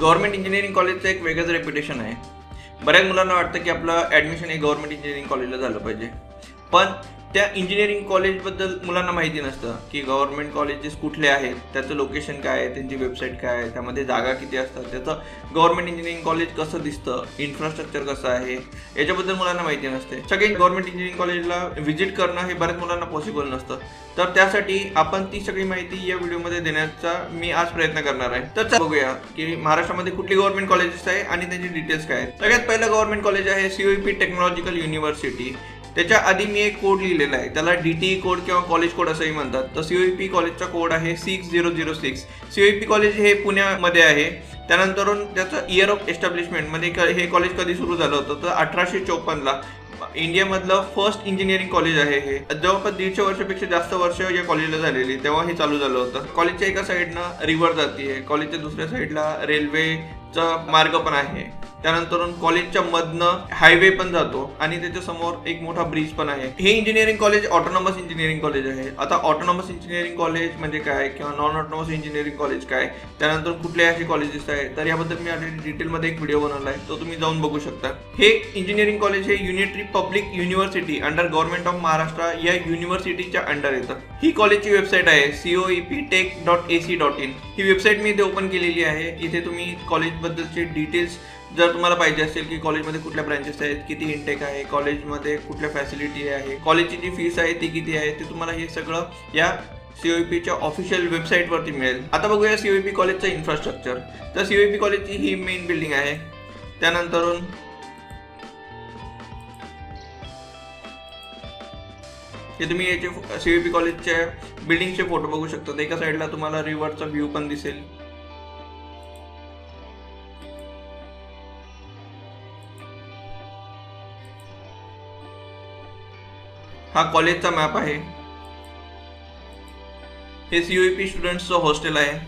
Government engineering कॉलेजचं एक वेगळंच रेप्युटेशन आहे. बऱ्याच मुलांना वाटतं की आपलं ॲडमिशन हे गव्हर्नमेंट इंजिनिअरिंग कॉलेजला झालं पाहिजे. पण त्या इंजिनिअरिंग कॉलेजबद्दल मुलांना माहिती नसतं की गव्हर्नमेंट कॉलेजेस कुठले आहेत त्याचं लोकेशन काय आहे त्यांची वेबसाईट काय आहे त्यामध्ये जागा किती असतात त्याचं गव्हर्नमेंट इंजिनिअरिंग कॉलेज कसं दिसतं इन्फ्रास्ट्रक्चर कसं आहे याच्याबद्दल मुलांना माहिती नसते. सगळे गव्हर्नमेंट इंजिनिअरिंग कॉलेजला व्हिजिट करणं हे बऱ्याच मुलांना पॉसिबल नसतं. तर त्यासाठी आपण ती सगळी माहिती या व्हिडिओमध्ये देण्याचा मी आज प्रयत्न करणार आहे. तर बघूया की महाराष्ट्रामध्ये कुठली गव्हर्नमेंट कॉलेजेस आहे आणि त्यांची डिटेल्स काय आहेत. सगळ्यात पहिलं गव्हर्नमेंट कॉलेज आहे सीओपी टेक्नॉलॉजिकल युनिव्हर्सिटी त्याच्या आधी मी एक कोड लिहिलेला आहे. त्याला डी टी कोड किंवा कॉलेज कोड असंही म्हणतात. तर सीओपी कॉलेजचा कोड आहे six zero zero six COEP college हे पुण्यामध्ये आहे. त्यानंतरून त्याचं इयर ऑफ एस्टॅब्लिशमेंट म्हणजे हे कॉलेज कधी सुरू झालं होतं? तर अठराशे चोपन्नला इंडियामधलं फर्स्ट इंजिनिअरिंग कॉलेज आहे हे. जवळपास दीडशे वर्षापेक्षा जास्त वर्ष या कॉलेजला झालेली. तेव्हा हे चालू झालं होतं. कॉलेजच्या एका साईडनं रिव्हर जाते कॉलेजच्या दुसऱ्या साईडला रेल्वेचा मार्ग पण आहे. त्यानंतर कॉलेजच्या मधनं हायवे पण जातो आणि त्याच्यासमोर एक मोठा ब्रिज पण आहे. हे engineering college autonomous engineering college आहे. आता ऑटोनॉमस इंजिनिअरिंग कॉलेज म्हणजे काय किंवा नॉन ऑटोनॉमस इंजिनिअरिंग कॉलेज काय? त्यानंतर कुठले असे कॉलेजेस आहे तर याबद्दल मी ऑलरेडी डिटेलमध्ये एक व्हिडिओ बनवला आहे तो तुम्ही जाऊन बघू शकता. हे इंजिनिअरिंग कॉलेज हे unitary public university under government of Maharashtra या युनिव्हर्सिटीच्या अंडर येतं. ही कॉलेजची वेबसाईट आहे E COEP tech dot A C dot in he website मी इथे ओपन केलेली आहे. इथे तुम्ही कॉलेजबद्दलचे डिटेल्स जर तुम्हाला पाहिजे असेल की कॉलेजमध्ये कुठल्या ब्रँचेस आहेत किती इंटेक आहे कॉलेजमध्ये कुठल्या फॅसिलिटी आहे कॉलेजची जी फीस आहे ती किती आहे ते तुम्हाला हे सगळं या सीओईपीच्या ऑफिशियल वेबसाईटवरती मिळेल. आता बघूया सीओईपी कॉलेजचं इन्फ्रास्ट्रक्चर तर सीओईपी कॉलेजची ही मेन बिल्डिंग आहे. त्यानंतरून हे तुम्ही याचे सीओईपी कॉलेजच्या बिल्डिंगचे फोटो बघू शकता. एका साईडला तुम्हाला रिव्हरचा व्ह्यू पण दिसेल. हा कॉलेजचा मॅप आहे. हे सीओपी स्टुडंट्सचं हॉस्टेल आहे.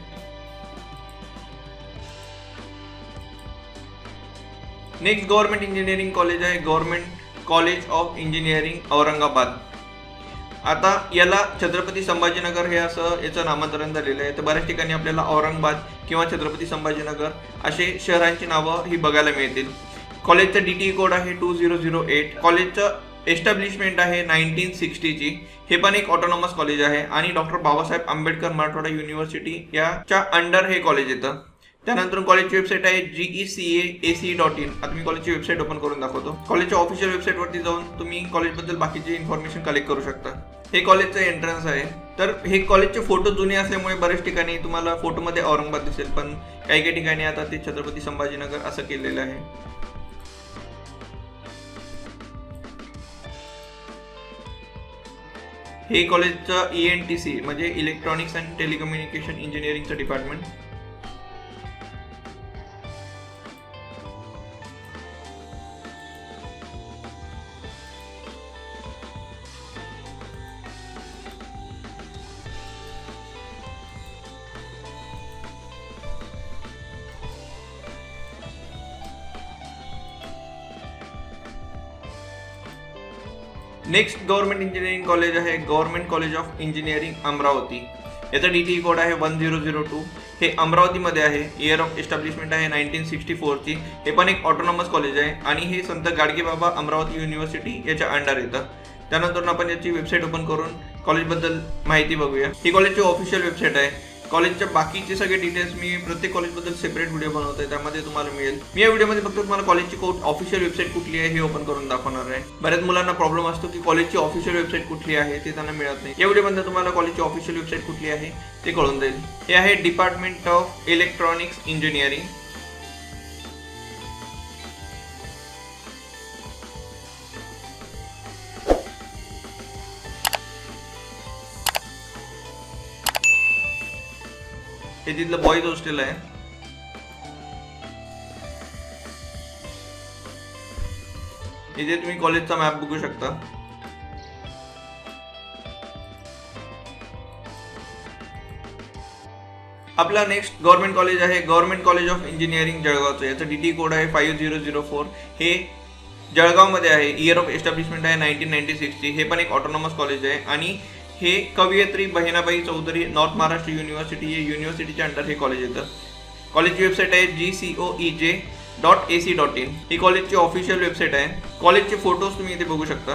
नेक्स्ट गव्हर्नमेंट इंजिनिअरिंग कॉलेज आहे government college of engineering Aurangabad. आता याला छत्रपती संभाजीनगर हे असं याचं नामांतरण झालेलं आहे. तर बऱ्याच ठिकाणी आपल्याला औरंगाबाद किंवा छत्रपती संभाजीनगर असे शहरांची नावं ही बघायला मिळतील. कॉलेजचा डी टी कोड आहे टू झिरो झिरो एट कॉलेजचं एस्टॅब्लिशमेंट आहे नाईन्टीन सिक्स्टीची हे पण एक ऑटोनॉमस कॉलेज आहे. आणि डॉक्टर बाबासाहेब आंबेडकर मराठवाडा युनिव्हर्सिटी याच्या अंडर हे कॉलेज येतं. त्यानंतर कॉलेजची वेबसाईट आहे G GE C A A C dot in आता मी कॉलेजची वेबसाईट ओपन करून दाखवतो. कॉलेजच्या ऑफिशियल वेबसाईटवरती जाऊन तुम्ही कॉलेजबद्दल बाकीची इन्फॉर्मेशन कलेक्ट करू शकता. हे कॉलेजचं एंट्रन्स आहे. तर हे कॉलेजचे फोटो जुने असल्यामुळे बऱ्याच ठिकाणी तुम्हाला फोटोमध्ये औरंगाबाद दिसेल. पण काही काही ठिकाणी आता ते छत्रपती संभाजीनगर असं केलेलं आहे. हे कॉलेजचं ई एन टी सी म्हणजे electronics and telecommunication इंजिनिअरिंगचं department next government engineering college आहे government college of engineering Amravati. याचा डी टी कोड आहे वन झिरो झिरो टू हे अमरावतीमध्ये आहे. इयर ऑफ एस्टॅब्लिशमेंट आहे नाईन्टीन सिक्स्टी फोरची हे पण एक ऑटोनॉमस कॉलेज आहे. आणि हे संत गाडगेबाबा अमरावती युनिव्हर्सिटी याच्या अंडर येतं. त्यानंतर आपण याची वेबसाईट ओपन करून कॉलेजबद्दल माहिती बघूया. ही कॉलेजची ऑफिशियल वेबसाईट आहे. कॉलेजच्या बाकीचे सगळे डिटेल्स मी प्रत्येक कॉलेजबद्दल सेपरेट व्हिडिओ बनवतोय त्यामध्ये तुम्हाला मिळेल. मी या व्हिडिओमध्ये फक्त तुम्हाला कॉलेजची ऑफिशियल वेबसाईट कुठली आहे हे ओपन करून दाखवणार आहे. बऱ्याच मुलांना प्रॉब्लेम असतो की कॉलेजची ऑफिशियल वेबसाईट कुठली आहे ते त्यांना मिळत नाही. या व्हिडिओमध्ये तुम्हाला कॉलेजची ऑफिशियल वेबसाईट कुठली आहे ते कळून जाईल. हे आहे डिपार्टमेंट ऑफ इलेक्ट्रॉनिक्स इंजिनिअरिंग हे तिथलं बॉईज हॉस्टेल आहे. इथे तुम्ही कॉलेजचा मॅप बघू शकता. आपला नेक्स्ट गव्हर्नमेंट कॉलेज आहे गव्हर्नमेंट कॉलेज ऑफ इंजिनिअरिंग जळगावचं. याचं डी टी कोड आहे फाईव्ह झिरो झिरो फोर हे जळगावमध्ये आहे. इयर ऑफ एस्टॅब्लिशमेंट आहे नाईन्टीन नाईन्टी सिक्सची हे पण एक ऑटोनॉमस कॉलेज आहे. आणि हे कवयित्री बहिणाबाई चौधरी नॉर्थ महाराष्ट्र युनिव्हर्सिटी या युनिव्हर्सिटीच्या अंडर हे कॉलेज येतं. कॉलेजची वेबसाईट आहे G C O E J dot A C dot in ही कॉलेजची ऑफिशियल वेबसाईट आहे कॉलेजचे फोटोज तुम्ही इथे बघू शकता.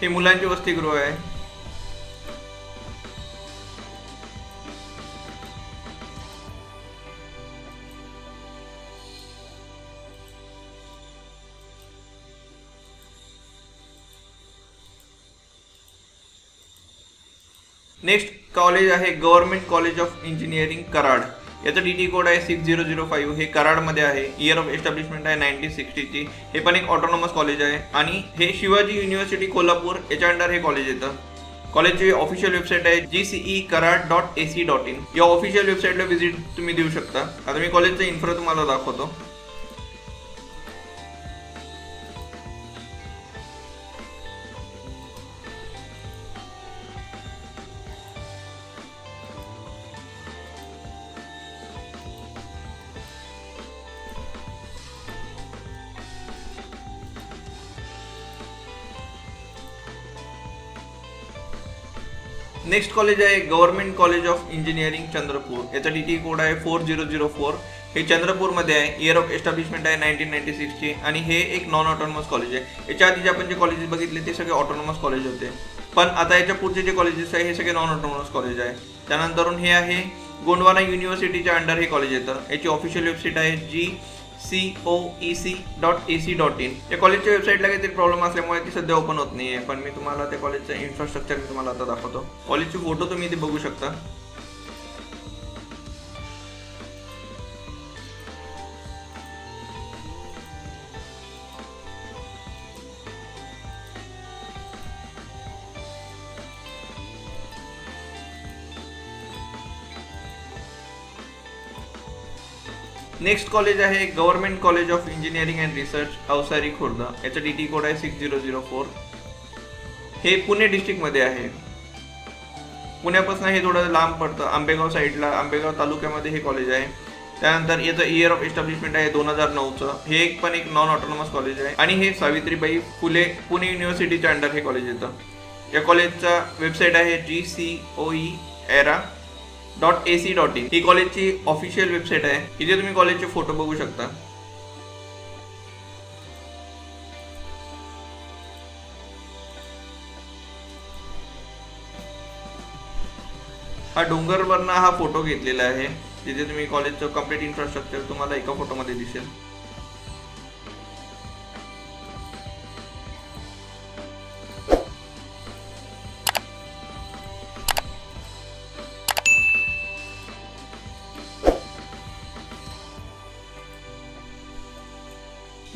हे मुलांचे वसतिगृह आहे. नेक्स्ट कॉलेज आहे government college of engineering Karad. याचं डी टी कोड आहे सिक्स झिरो झिरो फाईव्ह हे कराडमध्ये आहे. इयर ऑफ एस्टॅब्लिशमेंट आहे नाईन्टीन सिक्स्टीची हे पण एक ऑटोनॉमस कॉलेज आहे. आणि हे शिवाजी युनिव्हर्सिटी कोल्हापूर याच्या अंडर हे कॉलेज येतं. कॉलेजची ऑफिशियल वेबसाईट आहे G C E Karad dot A C dot in या ऑफिशियल वेबसाईटला व्हिजिट तुम्ही देऊ शकता. आता मी कॉलेजचा इन्फ्रा तुम्हाला दाखवतो. नेक्स्ट कॉलेज आहे government college of engineering Chandrapur याचा डी टी कोड आहे फोर झिरो झिरो फोर हे चंद्रपूरमध्ये आहे. इयर ऑफ एस्टॅब्लिशमेंट आहे नाईन्टीन नाईन्टी सिक्सची आणि हे एक नॉन ऑटोनॉमस कॉलेज आहे. याच्या आधी जे आपण जे कॉलेजेस बघितले ते सगळे ऑटोनॉमस कॉलेज होते. पण आता याच्या पुढचे जे कॉलेजेस आहे हे सगळे नॉन ऑटोनॉमस कॉलेज आहे. त्यानंतरून हे आहे गोंडवाना युनिव्हर्सिटीच्या अंडर हे कॉलेज येतं. याची ऑफिशियल वेबसाईट आहे G C O E C dot A C dot in या कॉलेजच्या वेबसाईटला काहीतरी प्रॉब्लेम असल्यामुळे ती सध्या ओपन होत नाही आहे पण मी तुम्हाला त्या कॉलेजचं इन्फ्रास्ट्रक्चर मी तुम्हाला आता दाखवतो. कॉलेजचे फोटो तुम्ही इथे बघू शकता. नेक्स्ट कॉलेज आहे government college of engineering and research Avasari Khurd. याचा डी टी कोड आहे सिक्स झिरो झिरो फोर हे पुणे डिस्ट्रिक्टमध्ये आहे. पुण्यापासून हे थोडं लांब पडतं. आंबेगाव साईडला आंबेगाव तालुक्यामध्ये हे कॉलेज आहे. त्यानंतर याचं इयर ऑफ एस्टॅब्लिशमेंट आहे दोन हजार नऊचं. हे एक पण एक नॉन ऑटोनॉमस कॉलेज आहे. आणि हे सावित्रीबाई फुले पुणे युनिव्हर्सिटीच्या अंडर हे कॉलेज येतं. या कॉलेजचा वेबसाईट आहे G C O E ara dot A C dot in ही कॉलेजची ऑफिशियल वेबसाईट आहे. इथे तुम्ही कॉलेजचे फोटो बघू शकता. हा डोंगरवरनं हा फोटो घेतलेला आहे. तिथे तुम्ही कॉलेजचं कंप्लीट इन्फ्रास्ट्रक्चर तुम्हाला एका फोटोमध्ये दिसेल.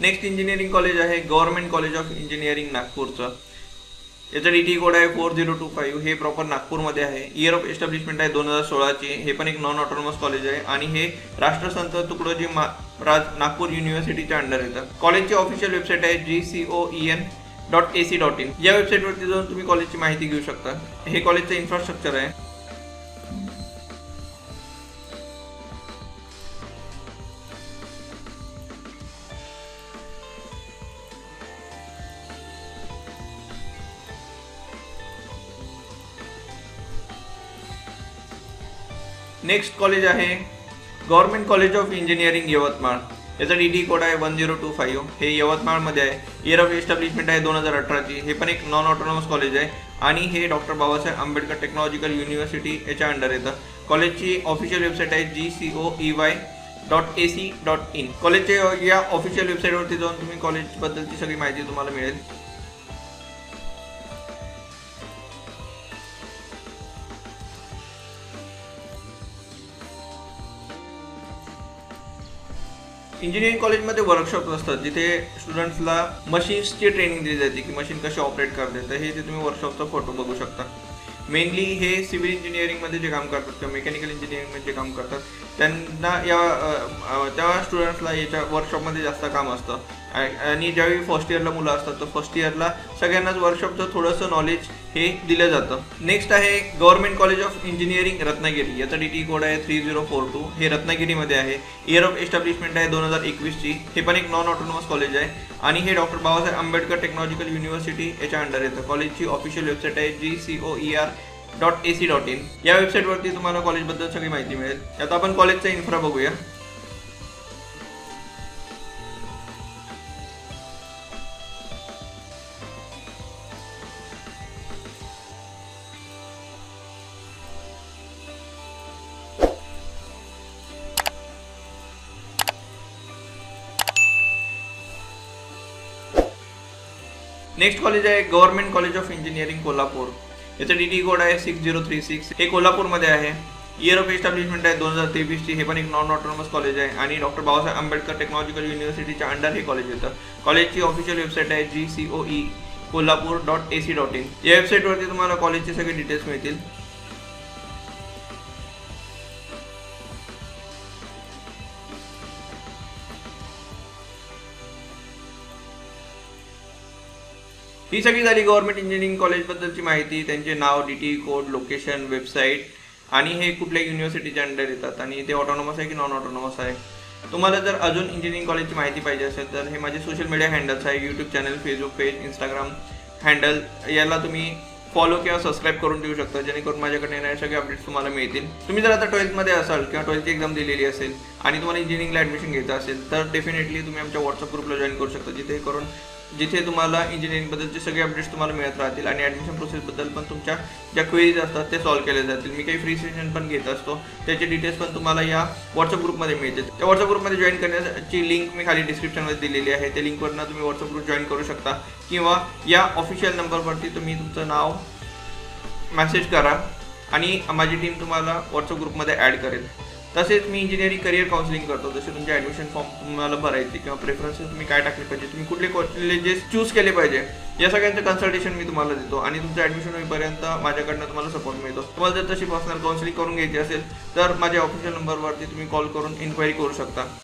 नेक्स्ट इंजिनिअरिंग कॉलेज आहे गव्हर्नमेंट कॉलेज ऑफ इंजिनिअरिंग नागपूरचं. याचं डी टी कोड आहे फोर झिरो टू फाईव्ह हे प्रॉपर नागपूरमध्ये आहे. इयर ऑफ एस्टॅब्लिशमेंट आहे दोन हजार सोळाची हे पण एक नॉन ऑटोनॉमस कॉलेज आहे. आणि हे राष्ट्रसंत तुकडोजी मा राज नागपूर युनिव्हर्सिटीच्या अंडर येतं. कॉलेजची ऑफिशियल वेबसाईट आहे G C O E N dot A C dot in या वेबसाईटवरती जाऊन तुम्ही कॉलेजची माहिती घेऊ शकता. हे कॉलेजचं इन्फ्रास्ट्रक्चर आहे. नेक्स्ट कॉलेज आहे. Government college of engineering Yavatmal. याचा डी डी कोड आहे वन झिरो टू फाईव्ह हे यवतमाळमध्ये आहे. इयर ऑफ एस्टॅब्लिशमेंट आहे दोन हजार अठराची. हे पण एक नॉन ऑटोनॉमस कॉलेज आहे. आणि हे doctor Babasaheb Ambedkar technological university याच्या अंडर येतं. कॉलेजची ऑफिशियल वेबसाईट आहे G C O E Y dot A C dot in कॉलेजचे या ऑफिशियल वेबसाईटवरती जाऊन तुम्ही कॉलेजबद्दलची सगळी माहिती तुम्हाला मिळेल. इंजिनिअरिंग कॉलेजमध्ये वर्कशॉप असतात जिथे स्टुडंट्सला मशीन्सची ट्रेनिंग दिली जाते की मशीन कशी ऑपरेट करते तर हे ते तुम्ही वर्कशॉपचा फोटो बघू शकता. मेनली हे सिव्हिल इंजिनिअरिंगमध्ये जे काम करतात किंवा मेकॅनिकल इंजिनिअरिंगमध्ये जे काम करतात त्यांना या त्या स्टुडंट्सला याच्या वर्कशॉपमध्ये जास्त काम असतं. आणि ज्यावेळी फर्स्ट इयरला मुलं असतात तर फर्स्ट इयरला सगळ्यांनाच वर्कशॉपचं थोडंसं नॉलेज हे दिलं जातं. नेक्स्ट आहे government college of engineering Ratnagiri. याचा डी टी कोड आहे थ्री झिरो फोर टू हे रत्नागिरीमध्ये आहे. इयर ऑफ एस्टॅब्लिशमेंट आहे दोन हजार एकवीसची. हे पण एक नॉन ऑटोनॉमस कॉलेज आहे. आणि हे doctor Babasaheb Ambedkar technological university याच्या अंडर येतं. कॉलेजची ऑफिशियल वेबसाईट आहे G C O E R dot A C dot in या वेबसाईटवरती तुम्हाला कॉलेजबद्दल सगळी माहिती मिळेल. आता आपण कॉलेजचा इन्फ्रा बघूया. नेक्स्ट कॉलेज आहे government college of engineering Kolhapur. याचं डी टी कोड आहे सिक्स झिरो थ्री सिक्स हे कोल्हापूरमध्ये आहे. इयर ऑफ एस्टॅब्लिशमेंट आहे दोन हजार तेवीसची. हे पण एक नॉन ऑटोनॉमस कॉलेज आहे. आणि डॉक्टर बाबासाहेब आंबेडकर टेक्नॉलॉजिकल युनिव्हर्सिटीच्या अंडर हे कॉलेज येतं कॉलेजची ऑफिशियल वेबसाईट आहे G C O E Kolhapur dot A C dot in या वेबसाईटवरती तुम्हाला कॉलेजचे सगळे डिटेल्स मिळतील. ही सगळी झाली गव्हर्नमेंट इंजिनिअरिंग कॉलेजबद्दलची माहिती त्यांचे नाव D T code location website आणि हे कुठल्या युनिव्हर्सिटीच्या अंडर येतात आणि ते ऑटोनॉमस आहे की नॉन ऑटोनॉमस आहे? तुम्हाला जर अजून इंजिनिअरिंग कॉलेजची माहिती पाहिजे असेल तर हे माझे सोशल मीडिया हँडल्स आहे YouTube channel Facebook page Instagram handle याला तुम्ही फॉलो किंवा सबस्क्राईब करून ठेवू शकता जेणेकरून माझ्याकडे येणारे सगळे अपडेट्स तुम्हाला मिळतील. तुम्ही जर आता ट्वेल्थमध्ये असाल किंवा ट्वेल्थची एक्झाम दिलेली असेल आणि तुम्हाला इंजिनिअरिंगला ॲडमिशन घ्यायचं असेल तर डेफिनेटली तुम्ही आमच्या व्हॉट्सअप ग्रुपला जॉईन करू शकता जिथे करून जिथे तुम्हाला इंजिनिअरिंगबद्दलचे सगळे अपडेट्स तुम्हाला मिळत राहतील आणि ॲडमिशन प्रोसेसबद्दल पण तुमच्या ज्या क्वेरीज असतात ते सॉल्व्ह केले जातील. मी काही फ्री सेशन पण घेत असतो. त्याचे डिटेल्स पण तुम्हाला या व्हॉट्सअप ग्रुपमध्ये मिळतील. त्या व्हॉट्सअप ग्रुपमध्ये जॉईन करण्याची लिंक मी खाली डिस्क्रिप्शनमध्ये दिलेली आहे. त्या लिंकवरनं तुम्ही व्हॉट्सअप ग्रुप जॉईन करू शकता. किंवा या ऑफिशियल नंबरवरती तुम्ही तुमचं नाव मेसेज करा आणि माझी टीम तुम्हाला व्हॉट्सअप ग्रुपमध्ये ॲड करेल. तसेच मी इंजिनिअरिंग करिअर काउन्सिलिंग करतो. जसे तुमचे ॲडमिशन फॉर्म तुम्हाला भरायचे किंवा प्रेफरन्सेस तुम्ही काय टाकले पाहिजे तुम्ही कुठले कॉलेजेस चूज केले पाहिजे या सगळ्यांचं कन्सल्टेशन मी तुम्हाला देतो. आणि तुमचं ॲडमिशन होईपर्यंत माझ्याकडनं तुम्हाला सपोर्ट मिळतो. तुम्हाला जर तशी पर्सनल काउन्सिलिंग करून घ्यायची असेल तर माझ्या ऑफिशियल नंबरवरती तुम्ही कॉल करून इन्क्वायरी करू शकता.